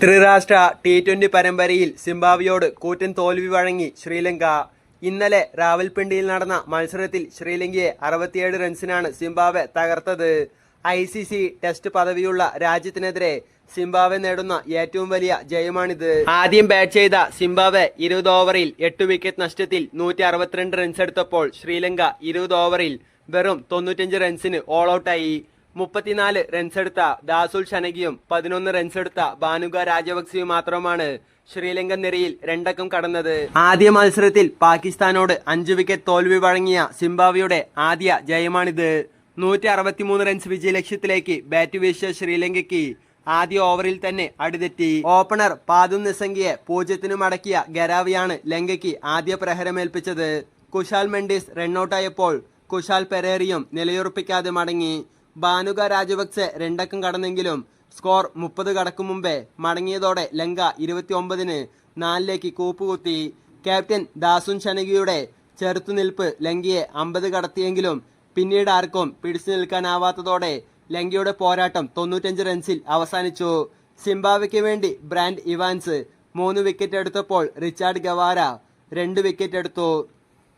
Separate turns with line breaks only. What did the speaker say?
ത്രിരാഷ്ട്ര T twenty പരമ്പരയിൽ സിംബാബ്വേയോട് കൂറ്റൻ തോൽവി വഴങ്ങി ശ്രീലങ്ക. ഇന്നലെ റാവൽപിണ്ടിയിൽ നടന്ന മത്സരത്തിൽ ശ്രീലങ്കയെ അറുപത്തിയേഴ് റൺസിനാണ് സിംബാബ്വെ തകർത്തത്. ഐ സി സി ടെസ്റ്റ് പദവിയുള്ള രാജ്യത്തിനെതിരെ സിംബാബ്വെ നേടുന്ന ഏറ്റവും വലിയ ജയമാണിത്. ആദ്യം ബാറ്റ് ചെയ്ത സിംബാബ്വെ ഇരുപത് ഓവറിൽ എട്ട് വിക്കറ്റ് നഷ്ടത്തിൽ നൂറ്റി അറുപത്തിരണ്ട് റൺസ് എടുത്തപ്പോൾ ശ്രീലങ്ക ഇരുപത് ഓവറിൽ വെറും തൊണ്ണൂറ്റഞ്ച് റൺസിന് ഓൾ ഔട്ടായി മുപ്പത്തിനാല് റൺസെടുത്ത ദാസുൽ ഷനകിയും പതിനൊന്ന് റൺസെടുത്ത ബാനുക രാജപക്സെയും മാത്രമാണ് ശ്രീലങ്കൻ നിരയിൽ രണ്ടക്കം കടന്നത്. ആദ്യ മത്സരത്തിൽ പാകിസ്ഥാനോട് അഞ്ച് വിക്കറ്റ് തോൽവി വഴങ്ങിയ സിംബാബ്വെയുടെ ആദ്യ ജയമാണിത്. നൂറ്റി അറുപത്തിമൂന്ന് റൺസ് വിജയലക്ഷ്യത്തിലേക്ക് ബാറ്റ് വീശിയ ശ്രീലങ്കയ്ക്ക് ആദ്യ ഓവറിൽ തന്നെ അടിതെറ്റി. ഓപ്പണർ പാതും നിസംഗിയെ പൂജ്യത്തിനും അടക്കിയ ഗരാവിയാണ് ലങ്കയ്ക്ക് ആദ്യ പ്രഹരമേൽപ്പിച്ചത്. കുശാൽ മെൻഡിസ് റണ്ണൌട്ടായപ്പോൾ കുശാൽ പെരേറിയും നിലയുറപ്പിക്കാതെ മടങ്ങി. ബാനുക രാജപക്സെ രണ്ടക്കം കടന്നെങ്കിലും സ്കോർ മുപ്പത് കടക്കും മുമ്പേ മടങ്ങിയതോടെ ലങ്ക ഇരുപത്തിയൊമ്പതിന് നാലിലേക്ക് കൂപ്പുകുത്തി. ക്യാപ്റ്റൻ ദാസുൻ ഷനകിയുടെ ചെറുത്തുനിൽപ്പ് ലങ്കയെ അമ്പത് കടത്തിയെങ്കിലും പിന്നീട് ആർക്കും പിടിച്ചു നിൽക്കാനാവാത്തതോടെ ലങ്കയുടെ പോരാട്ടം തൊണ്ണൂറ്റഞ്ച് റൺസിൽ അവസാനിച്ചു. സിംബാവയ്ക്ക് വേണ്ടി ബ്രാൻഡ് ഇവാൻസ് മൂന്ന് വിക്കറ്റ് എടുത്തപ്പോൾ റിച്ചാർഡ് ഗവാര രണ്ട് വിക്കറ്റ് എടുത്തു.